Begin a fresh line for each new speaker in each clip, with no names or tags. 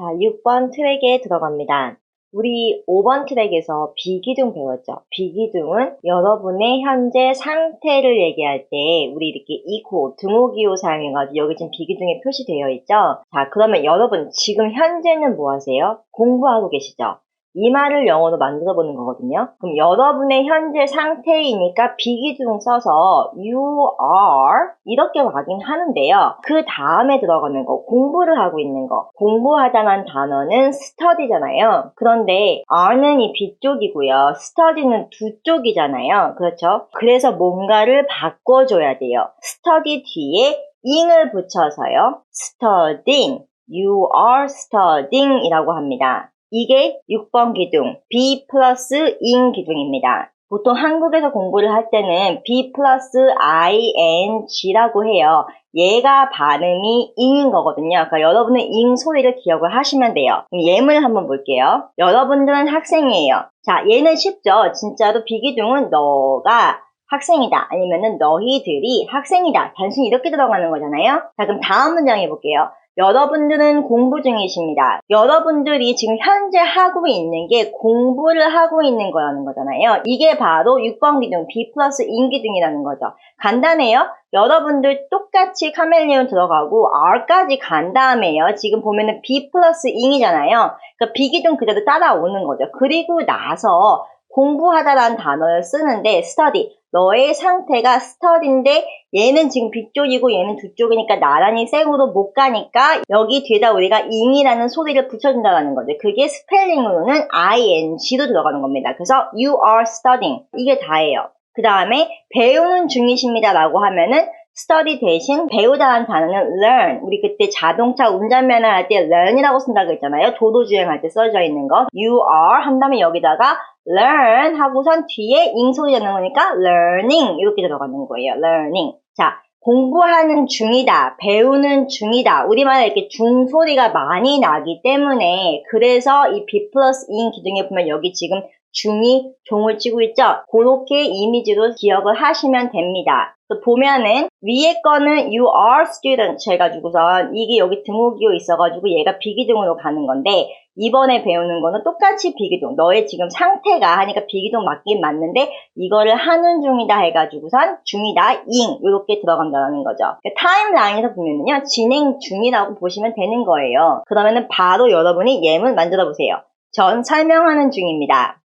자, 6번 트랙에 들어갑니다. 우리 5번 트랙에서 비기둥 배웠죠. 비기둥은 여러분의 현재 상태를 얘기할 때 우리 이렇게 이코, 등호기호 사용해가지고 여기 지금 비기둥에 표시되어 있죠. 자, 그러면 여러분 지금 현재는 뭐 하세요? 공부하고 계시죠? 이 말을 영어로 만들어 보는 거거든요. 그럼 여러분의 현재 상태이니까 비기둥 써서 you are 이렇게 확인하는데요. 그 다음에 들어가는 거 공부를 하고 있는 거 공부하자는 단어는 study잖아요. 그런데 are는 이 뒤쪽이고요. study는 두 쪽이잖아요. 그렇죠? 그래서 뭔가를 바꿔줘야 돼요. study 뒤에 ing을 붙여서요. studying You are studying 이라고 합니다. 이게 6번 기둥, B 플러스 ing 기둥입니다. 보통 한국에서 공부를 할 때는 B 플러스 ing라고 해요. 얘가 발음이 ing인 거거든요. 그러니까 여러분은 ing 소리를 기억을 하시면 돼요. 예문을 한번 볼게요. 여러분들은 학생이에요. 자, 얘는 쉽죠. 진짜로 비기둥은 너가 학생이다. 아니면은 너희들이 학생이다. 단순히 이렇게 들어가는 거잖아요. 자, 그럼 다음 문장 해볼게요. 여러분들은 공부 중이십니다. 여러분들이 지금 현재 하고 있는 게 공부를 하고 있는 거라는 거잖아요. 이게 바로 6번 기둥, B 플러스 인기둥이라는 거죠. 간단해요. 여러분들 똑같이 카멜리온 들어가고 R까지 간 다음에요. 지금 보면은 B 플러스 ing이잖아요. 그러니까 B기둥 그대로 따라오는 거죠. 그리고 나서 공부하다라는 단어를 쓰는데 study 너의 상태가 study인데 얘는 지금 뒤쪽이고 얘는 뒤쪽이니까 나란히 생으로 못 가니까 여기 뒤에다 우리가 ing이라는 소리를 붙여준다는 거죠. 그게 스펠링으로는 ing로 들어가는 겁니다. 그래서 you are studying 이게 다예요. 그 다음에 배우는 중이십니다 라고 하면은 study 대신 배우다라는 단어는 learn. 우리 그때 자동차 운전면허 할 때 learn이라고 쓴다고 했잖아요. 도로 주행할 때 써져 있는 거. you are 한 다음에 여기다가 learn 하고선 뒤에 ing 소리 되는 거니까 learning 이렇게 들어가는 거예요. learning. 자, 공부하는 중이다, 배우는 중이다. 우리말에 이렇게 중 소리가 많이 나기 때문에 그래서 이 B 플러스 ing 기둥에 보면 여기 지금 중이 종을 치고 있죠? 그렇게 이미지로 기억을 하시면 됩니다. 보면은 위에 거는 you are student 해가지고선 이게 여기 등호기호 있어가지고 얘가 비기둥으로 가는 건데 이번에 배우는 거는 똑같이 비기둥. 너의 지금 상태가 하니까 비기둥 맞긴 맞는데 이거를 하는 중이다 해가지고선 중이다 ing 이렇게 들어간다는 거죠. 타임라인에서 보면은요 진행 중이라고 보시면 되는 거예요. 그러면은 바로 여러분이 예문 만들어 보세요. 전 설명하는 중입니다.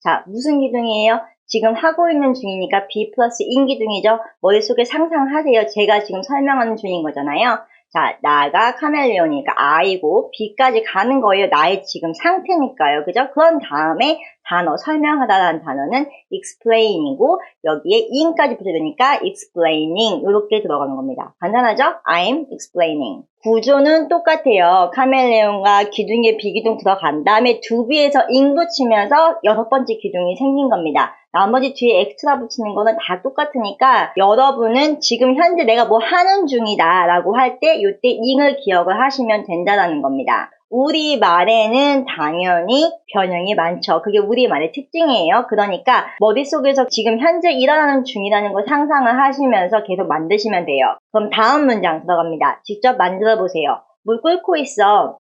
자 무슨 기둥이에요? 지금 하고 있는 중이니까 B 플러스 인기둥이죠. 머릿속에 상상하세요. 제가 지금 설명하는 중인 거잖아요. 자, 나가 카멜레온이니까 I고 B까지 가는 거예요. 나의 지금 상태니까요. 그죠? 그런 다음에 단어, 설명하다라는 단어는 explain이고 여기에 in까지 붙여되니까 explaining 이렇게 들어가는 겁니다. 간단하죠? I'm explaining. 구조는 똑같아요. 카멜레온과 기둥에 비기둥 들어간 다음에 두비에서 ing 붙이면서 여섯 번째 기둥이 생긴 겁니다. 나머지 뒤에 엑스트라 붙이는 거는 다 똑같으니까 여러분은 지금 현재 내가 뭐 하는 중이다 라고 할 때 이때 ing을 기억을 하시면 된다라는 겁니다. 우리 말에는 당연히 변형이 많죠. 그게 우리 말의 특징이에요. 그러니까 머릿속에서 지금 현재 일어나는 중이라는 걸 상상을 하시면서 계속 만드시면 돼요. 그럼 다음 문장 들어갑니다. 직접 만들어 보세요. 물 끓고 있어.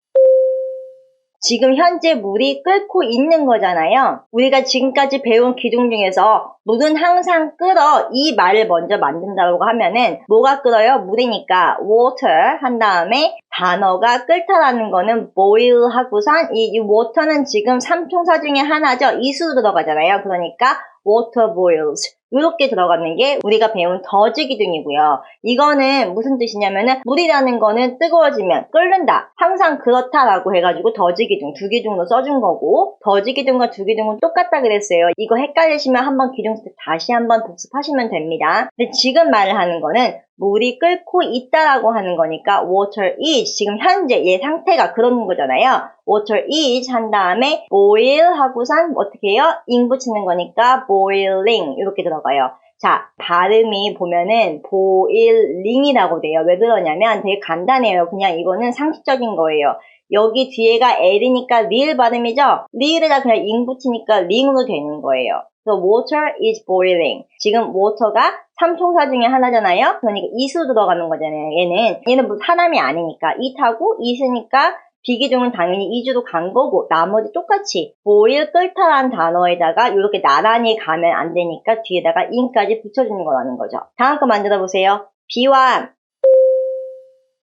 지금 현재 물이 끓고 있는 거잖아요. 우리가 지금까지 배운 기둥 중에서 물은 항상 끓어 이 말을 먼저 만든다고 하면은 뭐가 끓어요? 물이니까 water 한 다음에 단어가 끓다라는 거는 boil 하고선 이, 이 water는 지금 삼총사 중에 하나죠. 이수로 들어가잖아요. 그러니까 water boils 이렇게 들어가는 게 우리가 배운 더즈 기둥이고요. 이거는 무슨 뜻이냐면은 물이라는 거는 뜨거워지면 끓는다. 항상 그렇다라고 해가지고 더즈 기둥 두 기둥으로 써준 거고 더즈 기둥과 두 기둥은 똑같다 그랬어요. 이거 헷갈리시면 한번 기둥 다시 한번 복습하시면 됩니다. 근데 지금 말을 하는 거는 물이 끓고 있다라고 하는 거니까 water is 지금 현재 얘 상태가 그런 거잖아요. water is 한 다음에 boil 하고선 어떻게 해요? ing 붙이는 거니까 boiling 이렇게 들어 가요. 자, 발음이 보면은 boiling이라고 돼요. 왜 그러냐면 되게 간단해요. 그냥 이거는 상식적인 거예요. 여기 뒤에가 L이니까 리을 발음이죠? 리을에다 그냥 ing 붙이니까 링으로 되는 거예요. So water is boiling. 지금 water가 삼총사 중에 하나잖아요. 그러니까 이수 들어가는 거잖아요. 얘는 얘는 뭐 사람이 아니니까 it하고 is니까 비기둥은 당연히 이주도 간 거고 나머지 똑같이 boil 끓다란 단어에다가 이렇게 나란히 가면 안 되니까 뒤에다가 in까지 붙여주는 거라는 거죠. 다음 거 만들어 보세요. 비와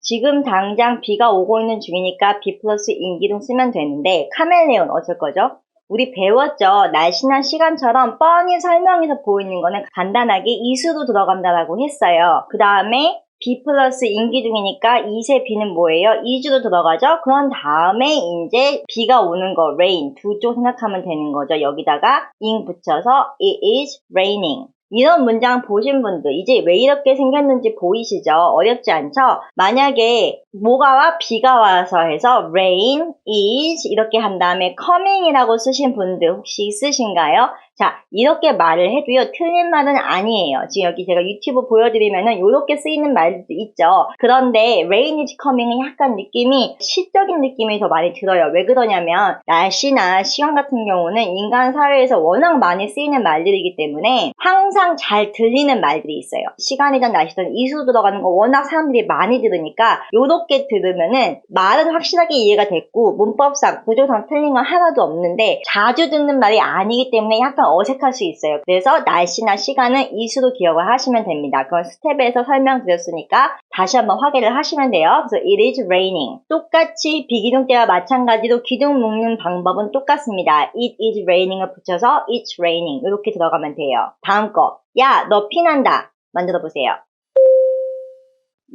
지금 당장 비가 오고 있는 중이니까 B 플러스 인기둥 쓰면 되는데 카멜레온 어쩔 거죠? 우리 배웠죠. 날씨나 시간처럼 뻔히 설명해서 보이는 거는 간단하게 이수도 들어간다라고 했어요. 그 다음에 B 플러스 인기중이니까 이세 B는 뭐예요? 이주도 들어가죠? 그런 다음에 이제 비가 오는 거, rain 두 쪽 생각하면 되는 거죠. 여기다가 ing 붙여서 it is raining. 이런 문장 보신 분들 이제 왜 이렇게 생겼는지 보이시죠? 어렵지 않죠? 만약에 뭐가 와 비가 와서 해서 rain is 이렇게 한 다음에 coming이라고 쓰신 분들 혹시 있으신가요? 자, 이렇게 말을 해도요, 틀린 말은 아니에요. 지금 여기 제가 유튜브 보여드리면은 이렇게 쓰이는 말도 있죠. 그런데 rain is coming은 약간 느낌이 시적인 느낌이 더 많이 들어요. 왜 그러냐면 날씨나 시간 같은 경우는 인간 사회에서 워낙 많이 쓰이는 말들이기 때문에 항상 잘 들리는 말들이 있어요. 시간이든 날씨든 이수 들어가는 거 워낙 사람들이 많이 들으니까 이렇게 들으면은 말은 확실하게 이해가 됐고 문법상 구조상 틀린 건 하나도 없는데 자주 듣는 말이 아니기 때문에 약간 어색할 수 있어요. 그래서 날씨나 시간은 이수로 기억을 하시면 됩니다. 그건 스텝에서 설명드렸으니까 다시 한번 확인을 하시면 돼요. 그래서 it is raining. 똑같이 비기둥 때와 마찬가지로 기둥 묶는 방법은 똑같습니다. it is raining을 붙여서 it's raining 이렇게 들어가면 돼요. 다음 거. 야, 너 피난다. 만들어 보세요.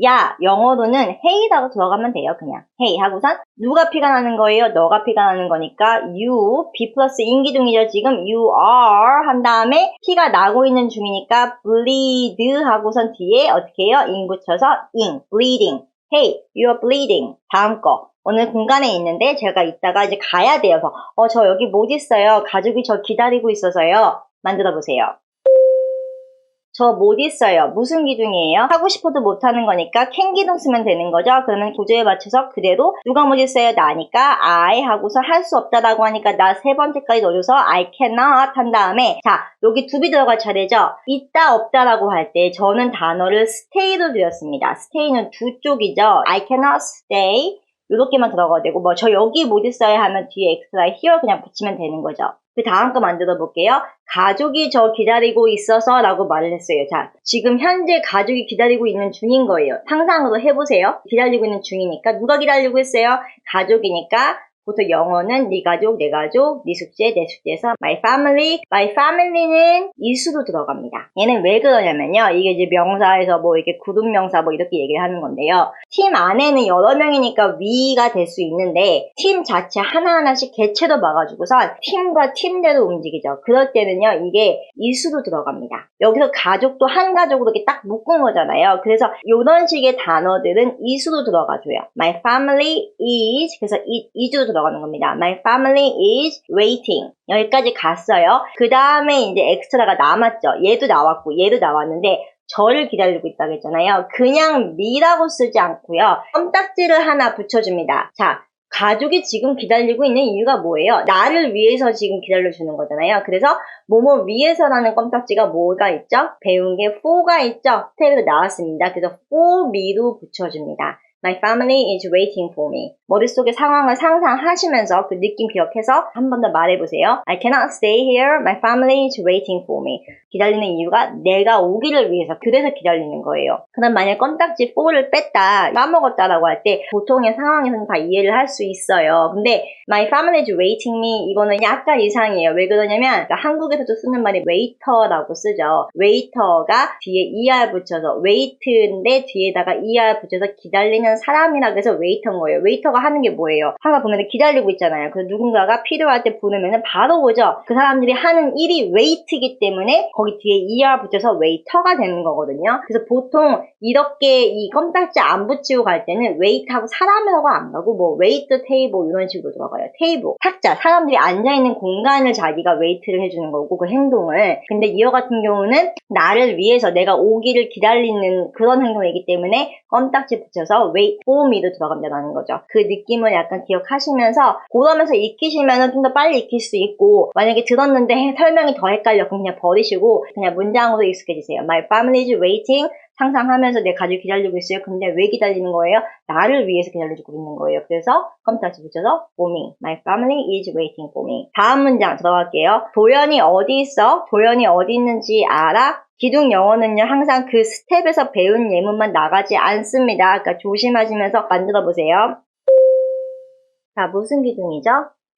야, 영어로는 hey라고 들어가면 돼요, 그냥. hey 하고선 누가 피가 나는 거예요? 너가 피가 나는 거니까 you, b 플러스 인기둥이죠, 지금 you are 한 다음에 피가 나고 있는 중이니까 bleed 하고선 뒤에 어떻게 해요? ing 붙여서 in, bleeding. hey, you are bleeding. 다음 거. 오늘 공간에 있는데 제가 이따가 이제 가야 돼요. 어, 저 여기 못 있어요. 가족이 저 기다리고 있어서요. 만들어 보세요. 저 못 있어요. 무슨 기둥이에요? 하고 싶어도 못하는 거니까 캔 기둥 쓰면 되는 거죠. 그러면 구조에 맞춰서 그대로 누가 못 있어요? 나니까 I 하고서 할 수 없다라고 하니까 나 세 번째까지 넣어줘서 I cannot 한 다음에 자 여기 두비 들어갈 차례죠. 있다 없다라고 할 때 저는 단어를 stay로 드렸습니다. stay는 두 쪽이죠. I cannot stay 이렇게만 들어가도 되고 뭐 저 여기 못 있어요 하면 뒤에 extra here 그냥 붙이면 되는 거죠. 그 다음 거 만들어 볼게요. 가족이 저 기다리고 있어서 라고 말을 했어요. 자, 지금 현재 가족이 기다리고 있는 중인 거예요. 상상으로 해보세요. 기다리고 있는 중이니까 누가 기다리고 있어요? 가족이니까 보통 영어는 네 가족, 내 가족, 네 숙제, 내 숙제에서 my family, my family는 이수로 들어갑니다. 얘는 왜 그러냐면요. 이게 이제 명사에서 뭐 이렇게 구름 명사 뭐 이렇게 얘기를 하는 건데요. 팀 안에는 여러 명이니까 위가 될 수 있는데 팀 자체 하나하나씩 개체도 막아주고선 팀과 팀대로 움직이죠. 그럴 때는요. 이게 이수로 들어갑니다. 여기서 가족도 한 가족으로 이렇게 딱 묶은 거잖아요. 그래서 이런 식의 단어들은 이수로 들어가줘요. My family is 그래서 이, 이주 들어가 는 겁니다. My family is waiting. 여기까지 갔어요. 그 다음에 이제 엑스트라가 남았죠. 얘도 나왔고 얘도 나왔는데 저를 기다리고 있다고 했잖아요. 그냥 미라고 쓰지 않고요. 껌딱지를 하나 붙여줍니다. 자, 가족이 지금 기다리고 있는 이유가 뭐예요? 나를 위해서 지금 기다려주는 거잖아요. 그래서 뭐뭐 위해서라는 껌딱지가 뭐가 있죠? 배운 게 for가 있죠? 스텝에서 나왔습니다. 그래서 for me로 붙여줍니다. My family is waiting for me. 머릿속에 상황을 상상하시면서 그 느낌 기억해서 한 번 더 말해보세요. I cannot stay here. My family is waiting for me. 기다리는 이유가 내가 오기를 위해서 그래서 기다리는 거예요. 그럼 만약 껌딱지 4를 뺐다, 까먹었다라고 할 때 보통의 상황에서는 다 이해를 할 수 있어요. 근데 my family is waiting me 이거는 약간 이상해요. 왜 그러냐면 그러니까 한국에서도 쓰는 말이 waiter라고 쓰죠. waiter가 뒤에 er 붙여서 wait인데 뒤에다가 er 붙여서 기다리는 사람이라 그래서 waiter인 거예요. waiter가 하는 게 뭐예요? 하나 보면 기다리고 있잖아요. 그래서 누군가가 필요할 때 부르면 바로 오죠. 그 사람들이 하는 일이 wait이기 때문에 거기 뒤에 er 붙여서 waiter가 되는 거거든요. 그래서 보통 이렇게 이 껌딱지 안 붙이고 갈 때는 wait하고 사람이라고 안 가고 뭐 wait table 이런 식으로 들어가요. 테이블, 탁자, 사람들이 앉아있는 공간을 자기가 웨이트를 해주는 거고 그 행동을 근데 이어 같은 경우는 나를 위해서 내가 오기를 기다리는 그런 행동이기 때문에 껌딱지 붙여서 for me도 들어간다는 거죠. 그 느낌을 약간 기억하시면서 그러면서 익히시면 좀 더 빨리 익힐 수 있고 만약에 들었는데 해- 설명이 더 헷갈려 그냥 버리시고 그냥 문장으로 익숙해지세요. My family is waiting 상상하면서 내 가족이 기다리고 있어요. 근데 왜 기다리는 거예요? 나를 위해서 기다려주고 있는 거예요. 그래서 컴퓨터에 붙여서 for me. My family is waiting for me. 다음 문장 들어갈게요. 도연이 어디 있어? 도연이 어디 있는지 알아? 기둥 영어는요, 항상 그 스텝에서 배운 예문만 나가지 않습니다. 그러니까 조심하시면서 만들어 보세요. 자, 무슨 기둥이죠?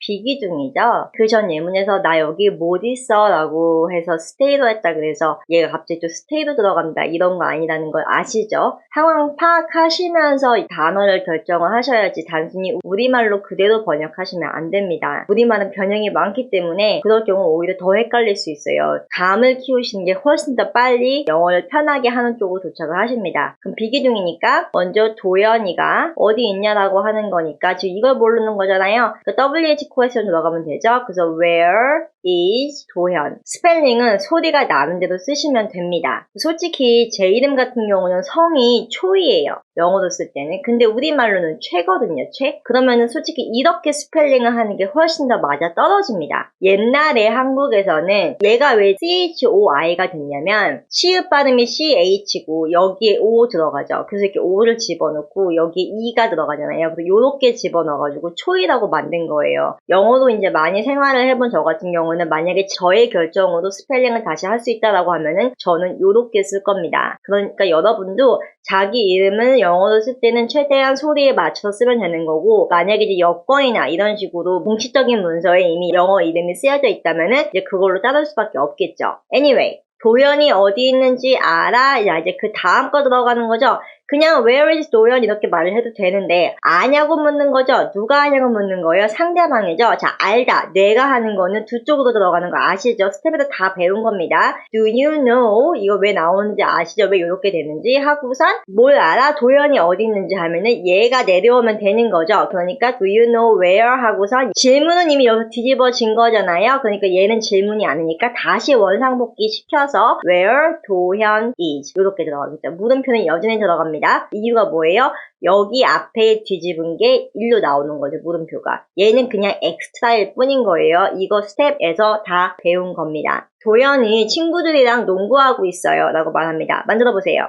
비기둥이죠. 그 전 예문에서 나 여기 못 있어 라고 해서 스테이로 했다 그래서 얘가 갑자기 또 스테이로 들어간다 이런 거 아니라는 걸 아시죠? 상황 파악하시면서 이 단어를 결정을 하셔야지 단순히 우리말로 그대로 번역하시면 안 됩니다. 우리말은 변형이 많기 때문에 그럴 경우 오히려 더 헷갈릴 수 있어요. 감을 키우시는 게 훨씬 더 빨리 영어를 편하게 하는 쪽으로 도착을 하십니다. 그럼 비기둥이니까 먼저 도연이가 어디 있냐라고 하는 거니까 지금 이걸 모르는 거잖아요. 그 WH 코에서 들어가면 되죠. 그래서 where is 도현. 스펠링은 소리가 나는 대로 쓰시면 됩니다. 솔직히 제 이름 같은 경우는 성이 초이에요. 영어로 쓸 때는. 근데 우리말로는 최거든요, 최. 그러면은 솔직히 이렇게 스펠링을 하는 게 훨씬 더 맞아 떨어집니다. 옛날에 한국에서는 얘가 왜 CHOI가 됐냐면 시읍 발음이 CH고 여기에 O 들어가죠. 그래서 이렇게 O를 집어넣고 여기에 E가 들어가잖아요. 그래서 요렇게 집어넣어가지고 초이라고 만든 거예요. 영어로 이제 많이 생활을 해본 저 같은 경우는 만약에 저의 결정으로 스펠링을 다시 할 수 있다라고 하면은 저는 요렇게 쓸 겁니다. 그러니까 여러분도 자기 이름을 영어로 쓸 때는 최대한 소리에 맞춰서 쓰면 되는 거고 만약에 이제 여권이나 이런 식으로 공식적인 문서에 이미 영어 이름이 쓰여져 있다면은 이제 그걸로 따를 수밖에 없겠죠. Anyway. 도연이 어디 있는지 알아? 야, 이제 그 다음 거 들어가는 거죠. 그냥 where is 도연 이렇게 말을 해도 되는데 아냐고 묻는 거죠. 누가 아냐고 묻는 거예요. 상대방이죠. 자 알다. 내가 하는 거는 두 쪽으로 들어가는 거 아시죠? 스텝에서 다 배운 겁니다. Do you know 이거 왜 나오는지 아시죠? 왜 이렇게 되는지 하고선 뭘 알아? 도연이 어디 있는지 하면은 얘가 내려오면 되는 거죠. 그러니까 do you know where 하고선 질문은 이미 여기서 뒤집어진 거잖아요. 그러니까 얘는 질문이 아니니까 다시 원상복귀 시켜서 where 도현 is 이렇게 들어가겠죠. 물음표는 여전히 들어갑니다. 이유가 뭐예요? 여기 앞에 뒤집은 게 일로 나오는 거죠, 물음표가. 얘는 그냥 엑스트라일 뿐인 거예요. 이거 스텝에서 다 배운 겁니다. 도연이 친구들이랑 농구하고 있어요. 라고 말합니다. 만들어 보세요.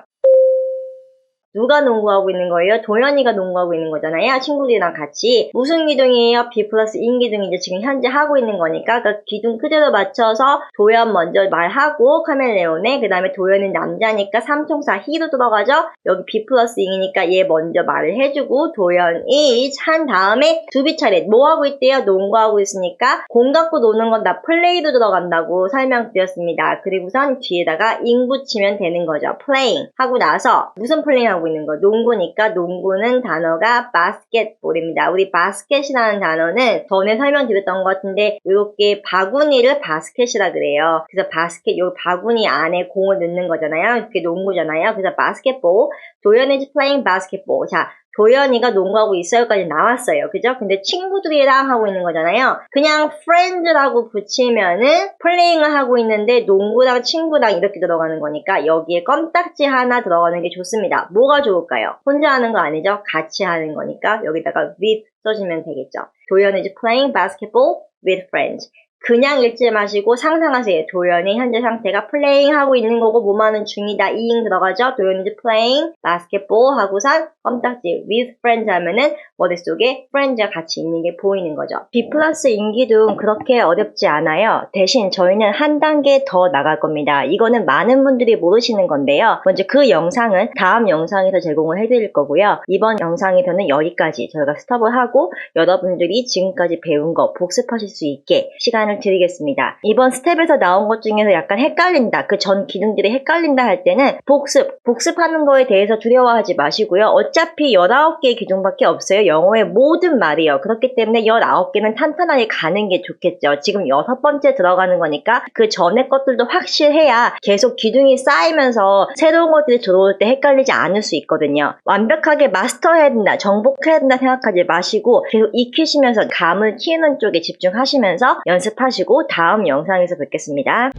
누가 농구하고 있는 거예요? 도현이가 농구하고 있는 거잖아요. 친구들이랑 같이. 무슨 기둥이에요? B 플러스 인 기둥이죠. 지금 현재 하고 있는 거니까. 그 기둥 그대로 맞춰서 도현 먼저 말하고 카멜레온에 그 다음에 도현은 남자니까 삼총사 히로 들어가죠. 여기 B 플러스 인이니까 얘 먼저 말을 해주고 도현 is 한 다음에 두비 차례 뭐 하고 있대요? 농구하고 있으니까 공 갖고 노는 건 다 플레이로 들어간다고 설명드렸습니다. 그리고선 뒤에다가 ing 붙이면 되는 거죠. playing 하고 나서 무슨 플레이 하고 있는 거? 농구니까 농구는 단어가 바스켓볼입니다. 우리 바스켓이라는 단어는 전에 설명드렸던 것 같은데 이렇게 바구니를 바스켓이라 그래요. 그래서 바스켓 요 바구니 안에 공을 넣는 거잖아요. 그게 농구잖아요. 그래서 바스켓볼 도연 is playing basketball. 자 도연이가 농구하고 있어요까지 나왔어요. 그죠? 근데 친구들이랑 하고 있는 거잖아요. 그냥 friends라고 붙이면은 플레잉을 하고 있는데 농구랑 친구랑 이렇게 들어가는 거니까 여기에 껌딱지 하나 들어가는 게 좋습니다. 뭐가 좋을까요? 혼자 하는 거 아니죠? 같이 하는 거니까 여기다가 with 써주면 되겠죠. 도연 is playing basketball with friends. 그냥 읽지 마시고 상상하세요. 도연의 현재 상태가 플레잉 하고 있는 거고 뭐하는 중이다. 이잉 들어가죠. 도연이 playing basketball 하고선 껌딱지 with friends 하면은 머릿속에 friends가 같이 있는 게 보이는 거죠. B 플러스 인기둥 그렇게 어렵지 않아요. 대신 저희는 한 단계 더 나갈 겁니다. 이거는 많은 분들이 모르시는 건데요. 먼저 그 영상은 다음 영상에서 제공을 해드릴 거고요. 이번 영상에서는 여기까지 저희가 스톱을 하고 여러분들이 지금까지 배운 거 복습하실 수 있게 시간을 말씀을 드리겠습니다. 이번 스텝에서 나온 것 중에서 약간 헷갈린다. 그 전 기둥들이 헷갈린다 할 때는 복습, 복습하는 거에 대해서 두려워하지 마시고요. 어차피 19개의 기둥밖에 없어요. 영어의 모든 말이요. 그렇기 때문에 19개는 탄탄하게 가는 게 좋겠죠. 지금 여섯 번째 들어가는 거니까 그 전에 것들도 확실해야 계속 기둥이 쌓이면서 새로운 것들이 들어올 때 헷갈리지 않을 수 있거든요. 완벽하게 마스터해야 된다, 정복해야 된다 생각하지 마시고 계속 익히시면서 감을 키우는 쪽에 집중하시면서 연습하시고 다음 영상에서 뵙겠습니다.